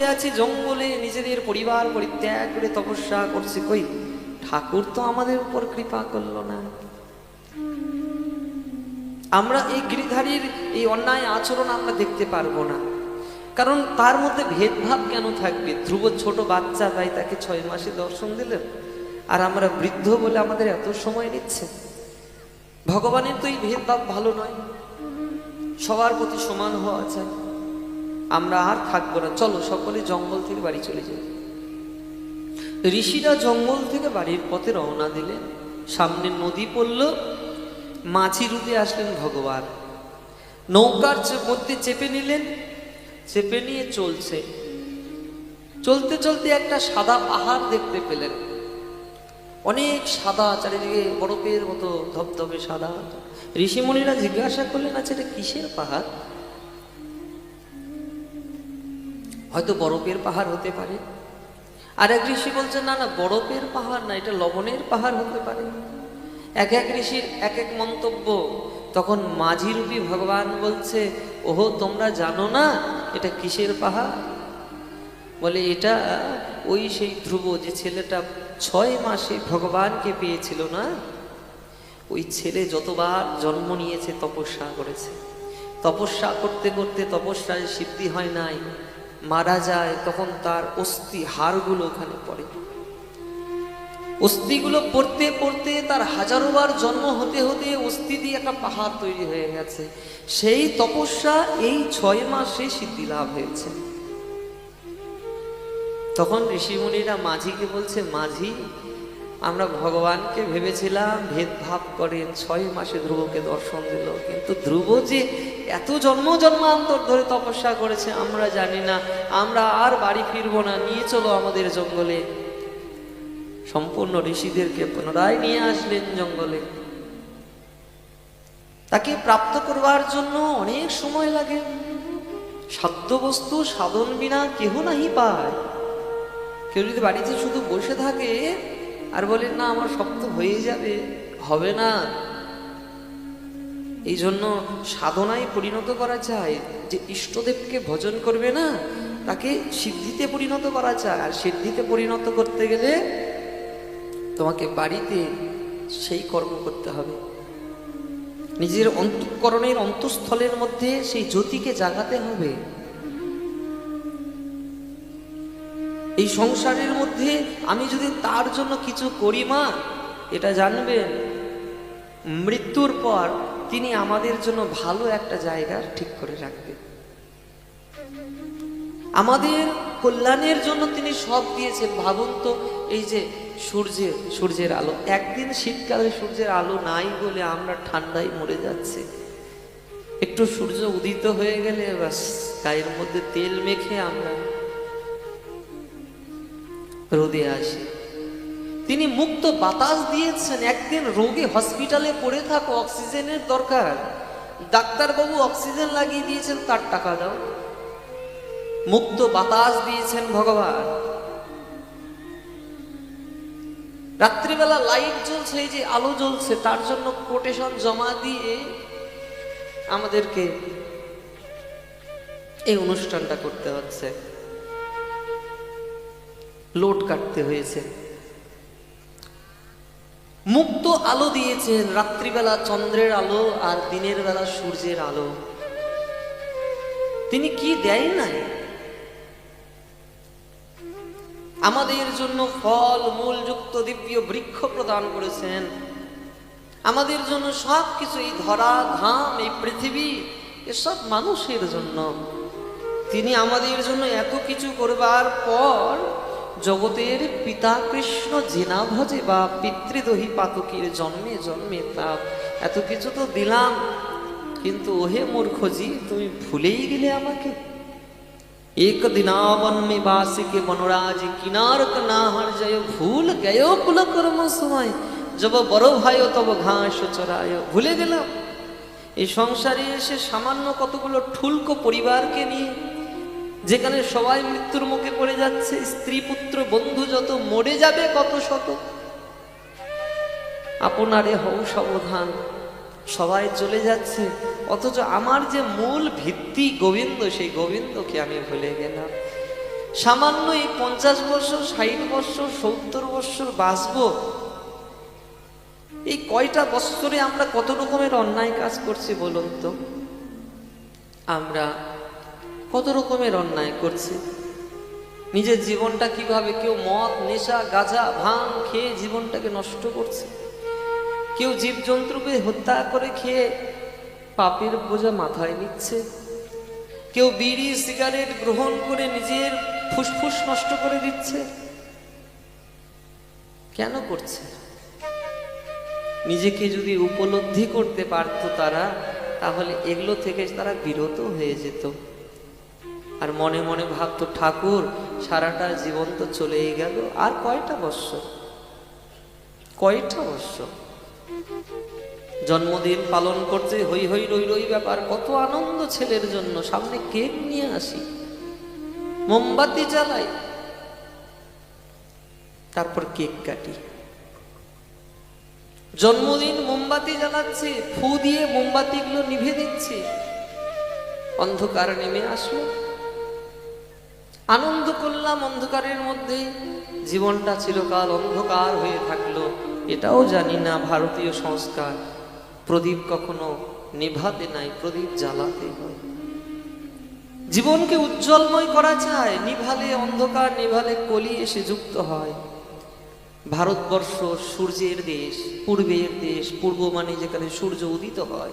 আছি জঙ্গলে, নিজেদের পরিবার পরিত্যাগ করে তপস্যা করছি। কই? ঠাকুর তো আমাদের উপর কৃপা করল না। আমরা এই গিরিধারীর এই অন্যায় আচরণ আমরা দেখতে পারব না। কারণ তার মধ্যে ভেদভাব কেন থাকবে? ধ্রুব ছোট বাচ্চা, তাই তাকে ছয় মাসে দর্শন দিলেন। আর আমরা বৃদ্ধ বলে আমাদের এত সময় নিচ্ছে। ভগবানের তো এই ভেদভাব ভালো নয়। সবার প্রতি সমান হওয়া চাই। আমরা আর থাকব না। চলো সকলে জঙ্গল থেকে বাড়ি চলে যাই। ঋষিরা জঙ্গল থেকে বাড়ির পথে রওনা দিলেন। সামনে নদী পড়ল। মাঝি রূপে আসলেন ভগবান। নৌকার মধ্যে চেপে নিলেন। চেপে নিয়ে চলছে। চলতে চলতে একটা সাদা পাহাড় দেখতে পেলেন। অনেক সাদা, চারিদিকে বরফের মতো ধবধবে সাদা। ঋষিমণিরা জিজ্ঞাসা করলেন আচ্ছা এটা কিসের পাহাড়? হয়তো বরফের পাহাড় হতে পারে। আর এক ঋষি বলছে না না, বরফের পাহাড় না, এটা লবণের পাহাড় হতে পারে। এক এক ঋষির এক এক মন্তব্য, তখন মাঝি রূপী ভগবান বলছে, ওহো, তোমরা জানো না এটা কিসের পাহাড়? বলে, এটা ওই সেই ধ্রুব যে ছেলেটা ছয় মাসে ভগবানকে পেয়েছিল না? ওই ছেলে যতবার জন্ম নিয়েছে, তপস্যা করেছে। তপস্যা করতে করতে তপস্যায় সিদ্ধি হয় নাই। মারা যায়, তখন তার অস্থি হাড়গুলো ওখানে পড়ে। অস্থিগুলো পড়তে পড়তে তার হাজারো বার জন্ম হতে হতে অস্থি দিয়ে একটা পাহাড় তৈরি হয়ে গেছে। সেই তপস্যা এই ছয় মাসে সিদ্ধি লাভ হয়েছে। তখন ঋষিমুনিরা মাঝিকে বলছে, মাঝি আমরা ভগবানকে ভেবেছিলাম, ভেদভাব করে ছয় মাসে ধ্রুবকে দর্শন দিল। কিন্তু ধ্রুব যে এত জন্ম জন্মান্তর ধরে তপস্যা করেছে, আমরা জানি না। আমরা আর বাড়ি ফিরবো না, নিয়ে চলো আমাদের জঙ্গলে। সম্পূর্ণ ঋষিদেরকে পুনরায় নিয়ে আসলেন জঙ্গলে। তাকে প্রাপ্ত করবার জন্য অনেক সময় লাগে। সাধ্য বস্তু সাধন বিনা কেহ নাহি পায়। কেউ যদি বাড়িতে শুধু বসে থাকে আর বলেন না, আমার সব তো হয়ে যাবে, হবে না। এই জন্য সাধনায় পরিণত করা চায় যে ইষ্টদেবকে ভজন করবে না, তাকে সিদ্ধিতে পরিণত করা চায় আর সিদ্ধিতে পরিণত করতে গেলে তোমাকে বাড়িতে সেই কর্ম করতে হবে। নিজের অন্তঃকরণের অন্তঃস্থলের মধ্যে সেই জ্যোতিকে জাগাতে হবে। এই সংসারের মধ্যে আমি যদি তার জন্য কিছু করি, মা, এটা জানবেন, মৃত্যুর পর তিনি আমাদের জন্য ভালো একটা জায়গা ঠিক করে রাখবেন। আমাদের কল্যাণের জন্য তিনি সব দিয়েছেন। ভাবুন তো, এই যে সূর্যের সূর্যের আলো, একদিন শীতকালে সূর্যের আলো নাই বলে আমরা ঠান্ডায় মরে যাচ্ছে। একটু সূর্য উদিত হয়ে গেলে বাস গায়ের মধ্যে তেল মেখে আমরা রোদে আসে। তিনি মুক্ত বাতাস দিয়েছেন। একদিন রোগে হসপিটালে পড়ে থাকো অক্সিজেনের দরকার। ডাক্তারবাবু অক্সিজেন লাগিয়ে দিয়েছেন, তার টাকা দাও। মুক্ত বাতাস দিয়েছেন ভগবান। রাত্রিবেলা লাইট জ্বলছে, এই যে আলো জ্বলছে, তার জন্য কোটেশন জমা দিয়ে আমাদেরকে এই অনুষ্ঠানটা করতে হচ্ছে। লোড কাটতে হয়েছে। মুক্ত আলো দিয়েছেন রাত্রিবেলা চন্দ্রের আলো আর দিনের বেলা সূর্যের আলো। তিনি কি দেয় নাই? আমাদের জন্য ফল মূল যুক্ত দিব্য বৃক্ষ প্রদান করেছেন। আমাদের জন্য সব কিছু এই ধরা, ঘাম, এই পৃথিবী, এসব মানুষের জন্য। তিনি আমাদের জন্য এত কিছু করবার পর জগতের পিতা কৃষ্ণ জেনা ভজে বা পিতৃদহী পাতকির জন্মে জন্মে তাপ এত কিছু তো দিলাম। কিন্তু ওহে মূর্খজি, তুমি ভুলেই গেলে আমাকে। এক দিনাবন বাসিকে বনরাজ কিনারক না জয় ভুল গেয় কুল কর্ম সময়। যব বড় ভাই তব ঘাস চড়ায়, ভুলে গেলাম। এই সংসারে এসে সামান্য কতগুলো ঠুলকো পরিবারকে নিয়ে যেখানে সবাই মৃত্যুর মুখে পড়ে যাচ্ছে, স্ত্রী, পুত্র, বন্ধু যত মরে যাবে, কত শত। আপনারে হও সাবধান, সবাই চলে যাচ্ছে, অথচ আমার যে মূল ভিত্তি গোবিন্দ, সেই গোবিন্দকে আমি ভুলে গেলাম। সামান্য এই পঞ্চাশ বছর, ষাট বছর, সত্তর বছর বাঁচবো। এই কয়টা বছরে আমরা কত রকমের অন্যায় কাজ করছি বলুন তো? আমরা কত রকমের অন্যায় করছে। নিজের জীবনটা কীভাবে কেউ মদ, নেশা, গাঁজা ভাঙ খেয়ে জীবনটাকে নষ্ট করছে। কেউ জীবজন্তুকে হত্যা করে খেয়ে পাপের বোঝা মাথায় নিচ্ছে। কেউ বিড়ি, সিগারেট গ্রহণ করে নিজের ফুসফুস নষ্ট করে দিচ্ছে। কেন করছে? নিজেকে যদি উপলব্ধি করতে পারত তারা, তাহলে এগুলো থেকে তারা বিরত হয়ে যেত। আর মনে মনে ভাবতো, ঠাকুর, সারাটা জীবন তো চলেই গেল, আর কয়টা বৎসর? কয়টা বৎসর? জন্মদিন পালন করতে হই হই রই রই ব্যাপার, কত আনন্দ ছেলের জন্য, সামনে কেক নিয়ে আসি, মোমবাতি জ্বালাই, তারপর কেক কাটি। জন্মদিন মোমবাতি জ্বালাচ্ছে, ফু দিয়ে মোমবাতিগুলো নিভে দিচ্ছে, অন্ধকার নেমে আসলো। আনন্দ করলাম অন্ধকারের মধ্যে। জীবনটা চিরকাল অন্ধকার হয়ে থাকল। এটাও জানি না ভারতীয় সংস্কার। প্রদীপ কখনো নেভাতে নাই, প্রদীপ জ্বালাতে হয়। জীবনকে উজ্জ্বলময় করা চায়, নিভালে অন্ধকার, নিভালে কলি এসে যুক্ত হয়। ভারতবর্ষ সূর্যের দেশ, পূর্বের দেশ, পূর্ব মানে যেখানে সূর্য উদিত হয়।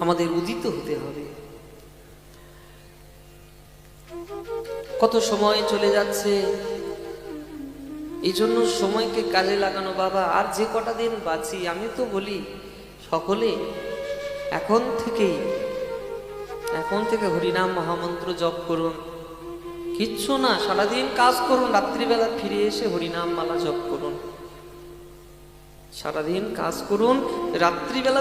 আমাদের উদিত হতে হবে। কত সময় চলে যাচ্ছে? এই জন্য সময়কে কাজে লাগানো, বাবা, আর যে কটা দিন বাঁচি, আমি তো বলি, সকলে এখন থেকেই, এখন থেকে হরিনাম মহামন্ত্র জপ করুন। কিচ্ছু না, সারাদিন কাজ করুন, রাত্রিবেলা ফিরে এসে হরিনাম মালা জপ করুন। সারাদিন কাজ করুন, রাত্রিবেলা